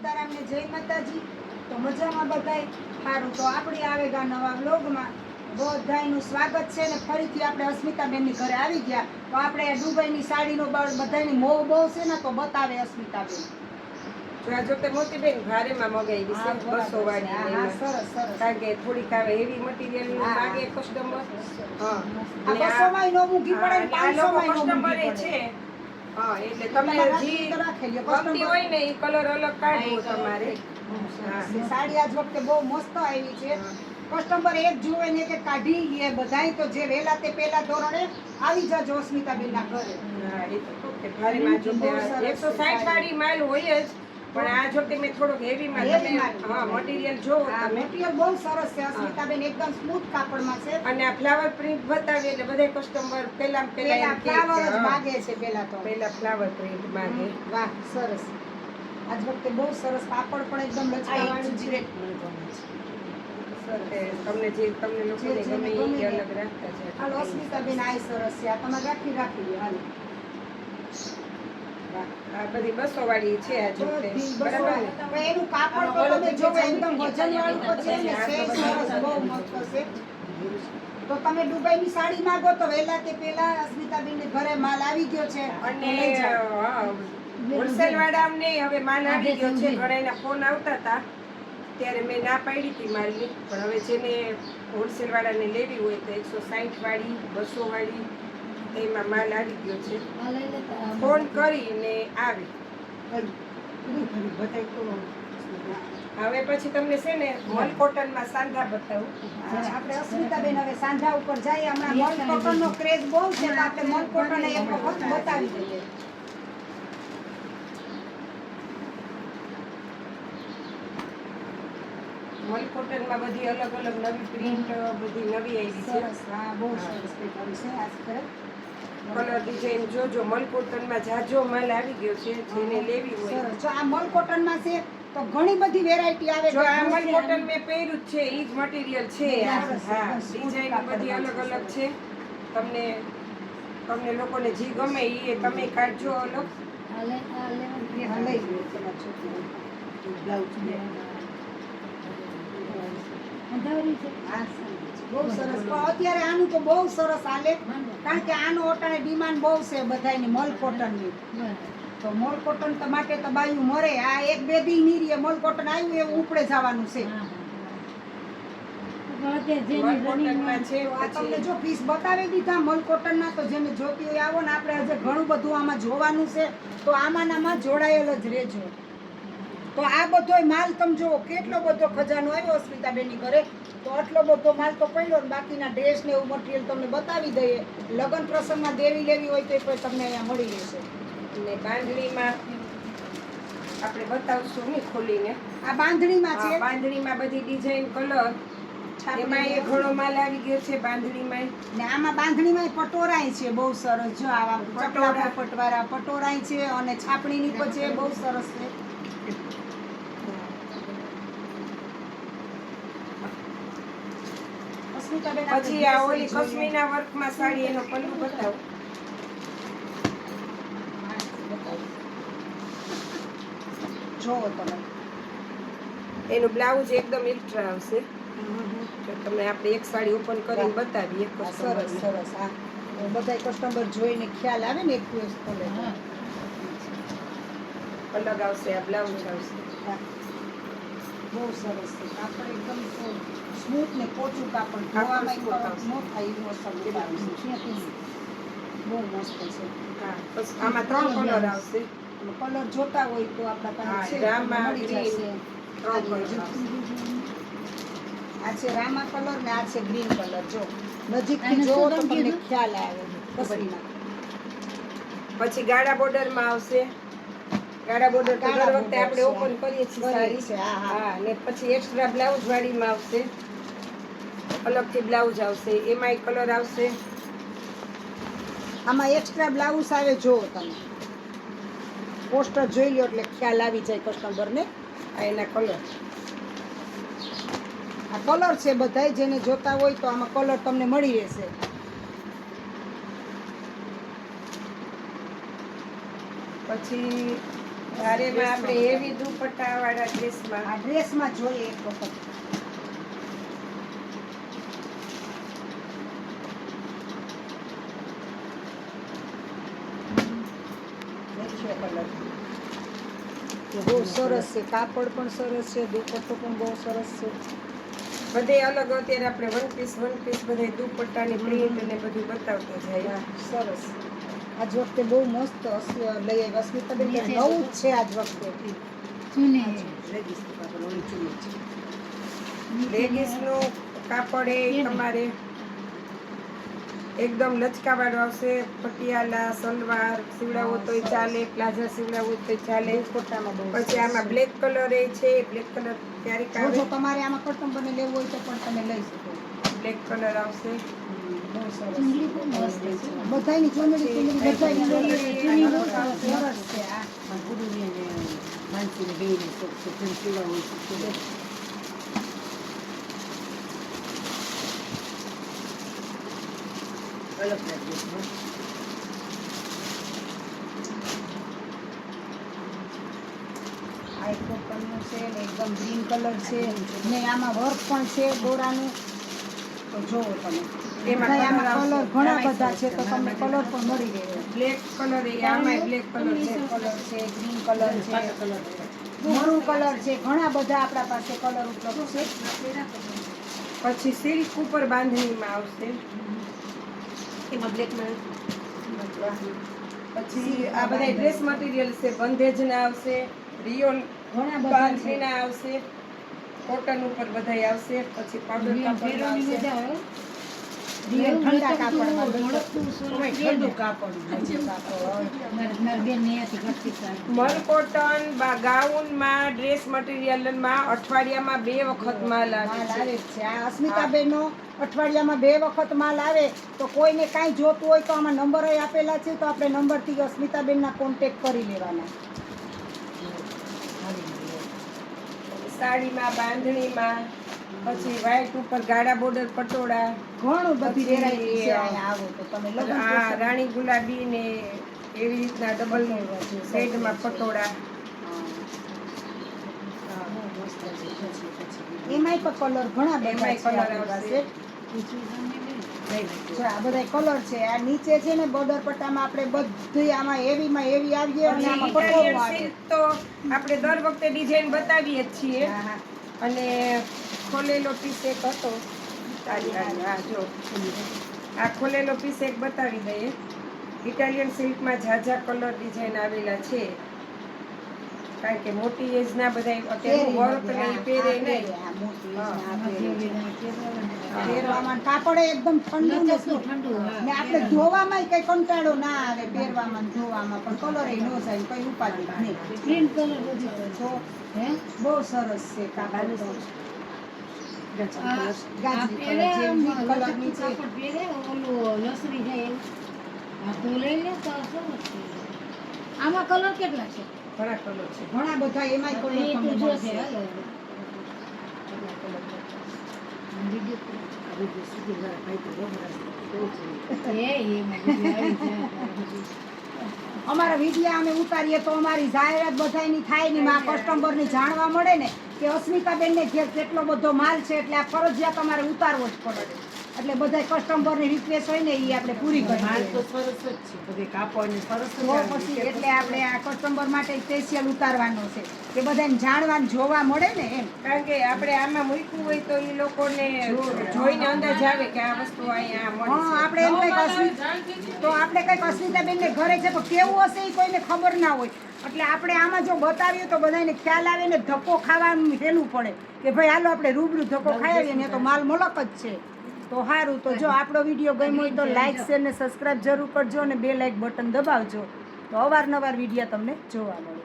સીતારામ ને જય માતાજી. તો મજામાં બધાય? સારું તો આપણે આવેગા નવા બ્લોગમાં બધાયનું સ્વાગત છે ને ફરીથી આપણે અસ્મિતાબેનની ઘરે આવી ગયા. તો આપણે દુબઈની સાડીનો બાળ બધાની મોહ બહુ છે ને તો બતાવે અસ્મિતાબેન. જો આ જો કે મોતીબેન ભારેમાં મગાવી છે બસો વાળી. સરસ સરસ. કારણ કે થોડીક આવે હેવી મટીરિયલ. માગે કસ્ટમર હા. બસો વાળી નો મૂકી પડે પાંચસો વાળી છે. હા એટલે તમે જે રાખેલી, હોય ને એ કલર અલગ કાઢવો તમારે. સાડી આજ વખતે બહુ મસ્ત આવી છે. કસ્ટમર એક જુએ ને કે કાઢી એ બધાય તો જે વેલા તે પેલા ધોરણે આવી જાજો અસ્મિતાબેન ના ઘરે. હા, એ તો કહું કે ભારેમાં જો કે બહુ સરસ છે 160 સાડી. વાળી માલ હોય જ પણ આ જો કે મેં થોડોક હેવી માં તમે હા મટીરીયલ આ તમે મટીરીયલ બહુ સરસ છે અસ્મિતાબેન એકદમ સ્મૂથ કાપડમાં છે. અને આ ફ્લાવર પ્રિન્ટ બતાવી એટલે બધા કસ્ટમર એમ કહે ફ્લાવર જ માગે છે પેલા તો. પેલા ફ્લાવર પ્રિન્ટ માગે. વાહ સરસ. આજ વખતે બહુ સરસ કાપડ પણ એકદમ લચકાવાળું છે. તમને જે તમને લોકોને ગમે એ અલગ રાખતા છે હાલો અસ્મિતાબેન આ સરસ છે. આ તમારે રાખી રાખી હાલો. આ બધી બસો વાળી છે આ જો કે. બધી બસો બરાબર એનું કાપડ તો તમે જોવો એકદમ વજનવાળું તો છે ને છે. સરસ બહુ મસ્ત છે. તો તમે દુબઈની સાડી માંગો તો વહેલા તે પહેલા અસ્મિતાબેન ઘરે માલ આવી ગયો છે અને હોલસેલ વાળા અમને હવે માલ આવી ગયો છે. ઘણા ફોન આવતા હતા ત્યારે મેં ના પાડી હતી માલની. પણ હવે જેને હોલસેલ વાળાને લેવી હોય તો એકસો સાઠ વાળી બસો વાળી એમાં માલ આવી ગયો છે. ફોન કરીને આવે. હવે પછી તમને છે ને મલ કોટનમાં સાંધા બતાવું. આપણે અસ્મિતાબેન હવે સાંધા ઉપર જઈએ હમણાં મલ કોટનનો ક્રેઝ બહુ છે આપણે મલ કોટન એક વખત બતાવી દઈએ. મલ કોટનમાં બધી અલગ અલગ નવી પ્રિન્ટ બધી નવી આવી છે. સરસ હા બહુ સરસ પેટર્ન છે આજ ખરેખર. કલર ડિઝાઇન જોજો મલકોટનમાં જાજો માલ આવી ગયો છે જેને લેવી હોય. જો આ મલકોટનમાં છે તો ઘણી બધી વેરાયટી આવે જો આ મલકોટન મલ મેં પહેર્યું છે એ જ મટીરિયલ છે. હા. ડિઝાઇન બધી અલગ અલગ છે. તમને તમને લોકોને જે ગમે એ તમે કાઢજો અલગ. બ્લાઉઝ ને. બહુ સરસ. પણ અત્યારે આનું તો બહુ સરસ હાલે. કારણ કે આનો અટાણે ડિમાન્ડ બહુ છે બધાની મલ કોટનની. તો મોલ કોટન તો માટે તો બાયું મરે. આ એક બે દી નીરીએ મોલ કોટન આવ્યું એવું ઉપડે જવાનું છે. મલ કોટનમાં છે તો આ તમને જો પીસ બતાવી દીધા મલ કોટનના તો જેને જોતી હોય આવો ને આપણે હજે ઘણું બધું આમાં જોવાનું છે. તો આમાં આમાં જોડાયેલ જ રહેજો. તો આ બધોય માલ તમે જુઓ કેટલો બધો ખજાનો આવ્યો અસ્મિતાબેનની ઘરે. તો આટલો બધો માલ તો પડ્યો ને બાકીના ડ્રેસ ને એવું મટીરિયલ તમને બતાવી દઈએ. લગ્ન પ્રસંગમાં દેવી લેવી હોય તો એ પણ તમને અહીંયા મળી રહેશે. ને બાંધણીમાં આપણે બતાવશું ને ખોલીને. આ બાંધણીમાં છે. બાંધણીમાં બધી ડિઝાઇન કલર એમાં એ ઘણો માલ આવી ગયો છે બાંધણીમાં. ને આમાં બાંધણીમાં પટોરાય છે બહુ સરસ. જો આવા પટોરા. પટવારા પટોરાય છે અને છાપણીની પણ છે બહુ સરસ છે અસ્મિતાબેન આપણે પછી આ ઓલી કશ્મીના વર્કમાં સાડી એનો પલ્લુ બતાવો. જોવો તમે. એનું બ્લાઉઝ એકદમ ઇલ્ટ્રા આવશે. તમને આપણે એક સાડી ઓપન કરીને બતાવીએ સરસ સરસ હા બધા કસ્ટમર જોઈને ખ્યાલ આવે ને એક દિવસ ખોલે અલગ આવશે આ બ્લાઉઝ આવશે. બહુ સરસ છે કાપડ એકદમ સ્મૂથ ને પોચું કાપડ ધોવામાં ન થાય એવું અસર આવશે બહુ મસ્ત છે આમાં ત્રણ કલર આવશે કલર જોતા હોય તો આપણા પાસે છે રામા, મળી જશે આ છે રામા કલર ને આ છે ગ્રીન કલર જો નજીકથી જોવો તો તમને ખ્યાલ આવે પછી ગાળા બોર્ડરમાં આવશે ગાળા બોર્ડર તો દર વખતે આપણે ઓપન કરીએ છીએ સારી છે. હા, ને પછી એક્સ્ટ્રા બ્લાઉઝ વાળીમાં આવશે. અલગથી બ્લાઉઝ આવશે. એમાંય કલર આવશે. આમાં એક્સ્ટ્રા બ્લાઉઝ આવે જોવો તમે. પોસ્ટર જોઈ લો એટલે ખ્યાલ આવી જાય કસ્ટમરને આ એના કલર આ કલર છે બધાય જેને જોતા હોય તો આમાં કલર તમને મળી રહેશે. પછી ભારેમાં આપણે એવી દુપટ્ટા વાળા ડ્રેસમાં. આ ડ્રેસમાં જોઈએ એક વખત. બહુ સરસ છે. કાપડ પણ સરસ છે દુપટ્ટો પણ બહુ સરસ છે. બધે અલગ અત્યારે આપણે વન પીસ વન પીસ બધે દુપટ્ટાની પ્રિન્ટ ને બધું બતાવતો જાય સરસ. આજ વખતે બહુ મસ્ત લઈ આવ્યા. અસ્મિતાબેન કે નવું જ. છે આજ વખતે. લેગીસ લેગીસનું કાપડ એ તમારે એકદમ લચકાવાળો આવશે. પટિયાલા સલવાર સીવડાવો તોય ચાલે પ્લાઝા સીવડાવો તોય ચાલે. દુપટ્ટામાં પછી આમાં બ્લેક કલર એ છે. બ્લેક કલર ક્યારેક આવે. તમારે આમાં કટમ બને લેવું હોય તો પણ તમે લઈ શકો. બ્લેક કલર આવશે. આ એક કોટનનું છે ને એકદમ ગ્રીન કલર છે ને આમાં વર્ક પણ છે દોરાનું તો જોવો તમે કલર ઘણા બધા છે તો તમને કલર પણ મળી રહે. બ્લેક કલર એ આમાં બ્લેક કલર છે. કલર છે ગ્રીન કલર છે મરૂન કલર છે ઘણા બધા આપણા પાસે કલર ઉપલબ્ધ છે. પછી સિલ્ક ઉપર બાંધણીમાં આવશે. પછી આ બધા ડ્રેસ મટીરિયલ છે બંધેજના આવશે રિયોલ ઘણા બાંધણીના આવશે કોટન ઉપર બધાય આવશે પછી પાવડર કાપડ આવશે. ઠંડા કાપડમાં ઠંડુ કાપડ ઠંડુ કાપડ મલ કોટન બા ગાઉનમાં ડ્રેસ મટીરિયલમાં અઠવાડિયામાં બે વખત માલ આવે છે. આ અસ્મિતાબેનો અઠવાડિયામાં બે વખત માલ આવે તો કોઈને કાંઈ જોતું હોય તો આમાં નંબર આપેલા છે તો આપણે નંબરથી અસ્મિતાબેનના કોન્ટેક કરી લેવાના. સાડીમાં બાંધણીમાં પછી વ્હાઈટ ઉપર ગાડા બોર્ડર પટોળા. ઘણું બધી વેરાયટી છે આવો તો તમે લગ્ન આ રાણી ગુલાબી ને એવી રીતના ડબલ સેટમાં પટોળા. એમાંય પણ કલર ઘણા બધા આપણી આવશે. આ બધા કલર છે. આ નીચે છે ને બોર્ડર પટ્ટામાં આપણે બધી આમાં એવીમાં એવી આવીએ અને આમાં પટોળું આવે. તો આપણે દર વખતે ડિઝાઇન બતાવીએ જ છીએ. અને ખોલેલો પીસ એક હતો. આ જો, આ ખોલેલો પીસ એક બતાવી દઈએ. ઇટાલિયન સિલ્કમાં ઝાઝા કલર ડિઝાઇન આવેલા છે. કારણ કે મોટી એજના બધા અત્યારે વર્ક ને પહેરે નહીં. કાપડ એકદમ ઠંડુ શું. ને આપણે ધોવામાં કઈ કંટાળો ના આવે પહેરવામાં ધોવામાં પણ કલર એ નો જાય કઈ ઉપાધિ નહીં. બહુ સરસ છે કાપડ તો. ગાજરી કલર જેવી કલરની છે આમાં કલર કેટલા છે ઘણા કલર છે ઘણા બધા એમાં કલર એ. હાલો. એ જાય. અમારા વિડીયા અમે ઉતારીએ તો અમારી જાહેરાત બધાયની થાય ને માં કસ્ટમરને જાણવા મળે ને કે અસ્મિતાબેનને જે કેટલો બધો માલ છે એટલે આ ફરજિયાત અમારે ઉતારવો જ પડે. એટલે બધા કસ્ટમરની રિક્વેસ્ટ હોય ને એ આપણે પૂરી કરીએ સરસ જ છે બધે કાપડ પછી એટલે આપણે આ કસ્ટમર માટે સ્પેશિયલ ઉતારવાનો છે. કે બધાને જાણવાનું જોવા મળે ને એમ. કારણ કે આપણે આમાં મૂક્યું હોય તો એ લોકોને જોઈને અંદાજ આવે કે આ વસ્તુ અહીંયા હા આપણે એમ કંઈક તો આપણે કંઈક અસ્મિતાબેનને ઘરે છે પણ કેવું હશે એ કોઈને ખબર ના હોય. એટલે આપણે આમાં જો બતાવીએ તો બધાને ખ્યાલ આવે ને ધક્કો ખાવાનું હેલું પડે. કે ભાઈ હાલો આપણે રૂબરૂ ધક્કો ખાઈ આવીએ ને તો માલ મલક જ છે. તો સારું તો જો આપણો વીડિયો ગમ્યો હોય તો લાઇક શેર ને સબસ્ક્રાઇબ જરૂર કરજો અને બે લાઇક બટન દબાવજો. તો અવારનવાર વીડિયો તમને જોવા મળે.